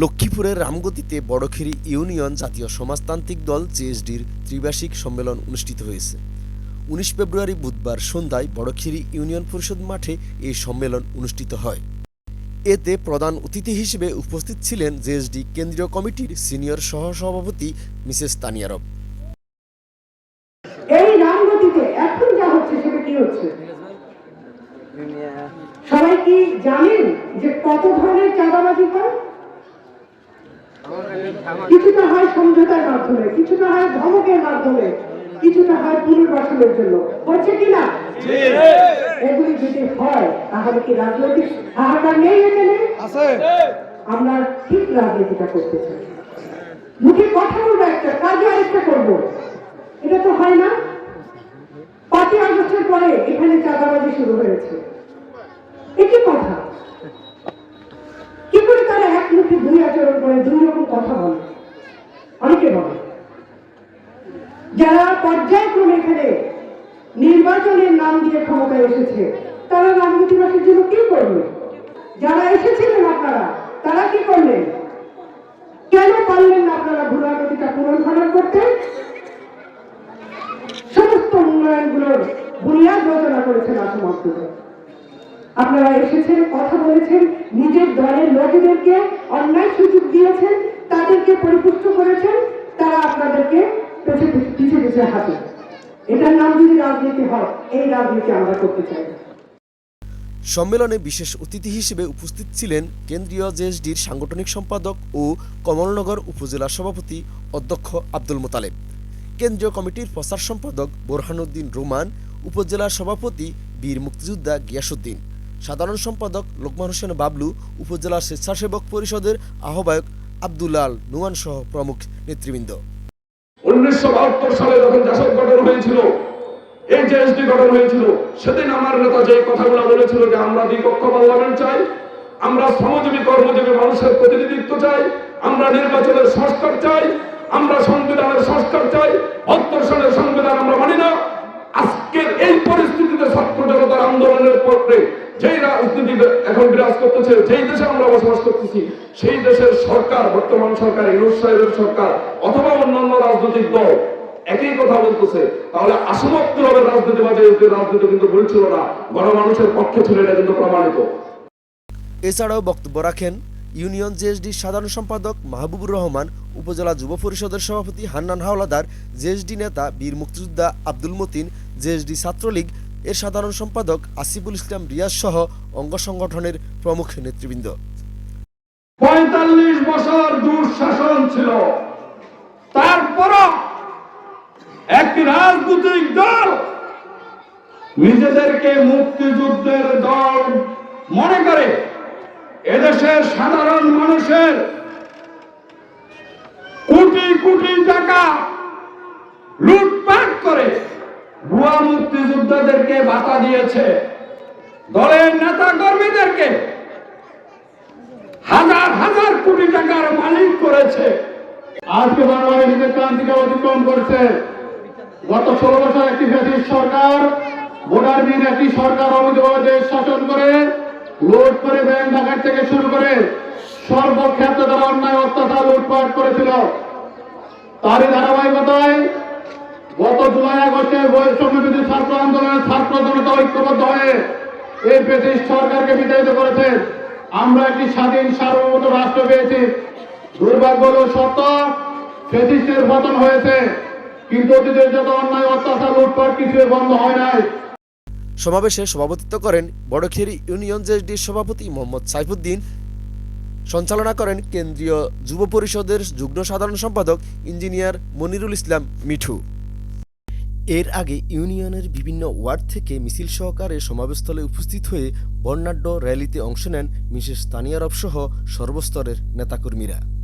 লক্ষ্মীপুরের রামগতিতে বড়খেরি ইউনিয়ন জাতীয় সমাজতান্ত্রিক দল জেএসডির ত্রিবার্ষিক সম্মেলন অনুষ্ঠিত হয়েছে। উনিশ ফেব্রুয়ারি বুধবার সন্ধ্যায় বড়খেরি ইউনিয়ন পরিষদ মাঠে এই সম্মেলন অনুষ্ঠিত হয়। এতে প্রধান অতিথি হিসেবে উপস্থিত ছিলেন জেএসডি কেন্দ্রীয় কমিটির সিনিয়র সহসভাপতি মিসেস তানিয়ারব সবাই কি জানেন যে কত ধরনের চাঁদাবাজি হয়? কিছুটা হয় সমঝোতার মাধ্যমে কিছুটা হয় ধমকের মাধ্যমে কিছুটা হয় পুনর্বাসনের জন্য। হচ্ছে কি না? এগুলি যদি হয় তাহলে কি রাজনৈতিক হাহাকার নেই এখানে? আমরা ঠিক রাজনীতিটা করতে চাই। মুখে কথা বলব একটা কাজে আরেকটা করব। এটা তো হয় না? পাঁচই আগস্টের পরে এখানে চাঁদাবাজি শুরু হয়েছে। একই কথা? কি করে তারা এক মুখে দুই কথা বলে। অনেকে বলে। যারা পর্যায়ক্রমে এখানে নির্বাচনের নাম দিয়ে ক্ষমতায় এসেছে, তারা রাজনীতিবাসীর জন্য কি করবে? যারা এসেছিলেন আপনারা, তারা কি করলেন? কেন পারলেন না আপনারা ভূরাগতিটা পুনর্গঠন করতে? সমস্ত উন্নয়ন উন্নয়নগুলোর বুনিয়াদ রচনা করেছেন আসম আব্দুল। আপনারা এসেছেন, কথা বলেছেন, নিজের দলের লোকেদেরকে অন্যায় সুযোগ দিয়েছেন তাদেরকে পরিপুষ্ট করেছেন, তারা আপনাদেরকে পেছে পিছে পিছে হাতে এটার নাম যদি রাজনীতি হয়, এই রাজনীতি আমরা করতে চাই। সম্মেলনে বিশেষ অতিথি হিসেবে উপস্থিত ছিলেন কেন্দ্রীয় জেএসডির সাংগঠনিক সম্পাদক ও কমলনগর উপজেলা সভাপতি অধ্যক্ষ আব্দুল মোতালেব, কেন্দ্রীয় কমিটির প্রচার সম্পাদক বোরহানুদ্দিন রোমান, উপজেলা সভাপতি বীর মুক্তিযোদ্ধা গিয়াসুদ্দিন, সাধারণ সম্পাদক লোকমান হোসেন বাবলু, উপজেলা স্বেচ্ছাসেবক পরিষদের আহ্বায়ক আব্দুলাল নুয়ান সহ প্রমুখ নেতৃবৃন্দ। উনিশশো বাহাত্তর সালে যখন জাসদ গঠন হয়েছিল এই জেএসডি গঠন হয়েছিল, সেদিন আমার নেতা যে কথাগুলো বলেছিল যে আমরা দ্বিপক্ষ পার্লামেন্ট চাই, আমরা শ্রমজীবী, কর্মজীবী মানুষের প্রতিনিধিত্ব চাই, আমরা নির্বাচনের সংস্কার চাই, আমরা সংবিধানের সংস্কার চাই বাহাত্তর রাজনীতি এখন বিরাজ করতেছে, যেই দেশে আমরা বসবাস করতেছি, সেই দেশের সরকার, বর্তমান সরকার, ইউনুস সাহেবের সরকার, অথবা অন্যান্য রাজনৈতিক দল, একই কথা বলতেছে। তাহলে রাজনীতিবাজের যে রাজনীতি কিন্তু বলছিল না, গণমানুষের পক্ষে ছিল এটা কিন্তু প্রমাণিত। এছাড়াও বক্তব্য রাখেন ইউনিয়ন জেএসডির সাধারণ সম্পাদক মাহবুবুর রহমান, উপজেলা যুব পরিষদের সভাপতি হান্নান হাওলাদার, জেএসডি নেতা বীর মুক্তিযোদ্ধা আব্দুল মতিন, জেএসডি ছাত্রলীগ এর সাধারণ সম্পাদক আসিফুল ইসলাম রিয়াজ সহ অঙ্গ সংগঠনের প্রমুখ নেতৃবৃন্দ। পঁয়তাল্লিশ বছর দুঃশাসন ছিল। তারপরও একটি রাজনৈতিক দল নিজেদেরকে মুক্তিযুদ্ধের দল মনে করে এদেশের সাধারণ মানুষের কোটি কোটি টাকা ভুয়া মুক্তিযোদ্ধাদেরকে বাতা দিয়েছে। দলের নেতা কর্মীদেরকে হাজার হাজার কোটি টাকার মালিক করেছে। আজকে বাংলাদেশের ক্রান্তিকে অতিক্রম করছে। গত ষোলো বছর একটি ফ্যাসিস্ট সরকার ভোটারবিহীন একটি সরকার অবৈধভাবে শাসন করে, লুট করে, ব্যাংক ডাকাত থেকে শুরু করে সর্বক্ষেত্রে তারা অন্যায় অত্যাচার লুটপাট করেছিল। তারই ধারাবাহিকতায় গত জুলাই আগস্টে বৈষম্য বিরোধী ঐক্যবদ্ধ হয়ে এই ব্রিটিশ সরকারকে বিতাড়িত করেছে। আমরা একটি স্বাধীন সার্বভৌম রাষ্ট্র পেয়েছি। দুর্ভাগ্য হল সত্য, ফেসিস্টের পতন হয়েছে। কিন্তু অতীতের যত অন্যায়, অত্যাচার, লুটপাট কিছুই বন্ধ হয় নাই। সমাবেশে সভাপতিত্ব করেন বড়খেরি ইউনিয়ন জেএসডির সভাপতি মোহাম্মদ সাইফুদ্দিন, সঞ্চালনা করেন কেন্দ্রীয় যুব পরিষদের যুগ্ম সাধারণ সম্পাদক ইঞ্জিনিয়ার মনিরুল ইসলাম মিঠু। এর আগে ইউনিয়নের বিভিন্ন ওয়ার্ড থেকে মিছিল সহকারে সমাবেশস্থলে উপস্থিত হয়ে বর্ণাঢ্য র্যালিতে অংশ নেন মিসেস তানিয়ারব সহ সর্বস্তরের নেতাকর্মীরা।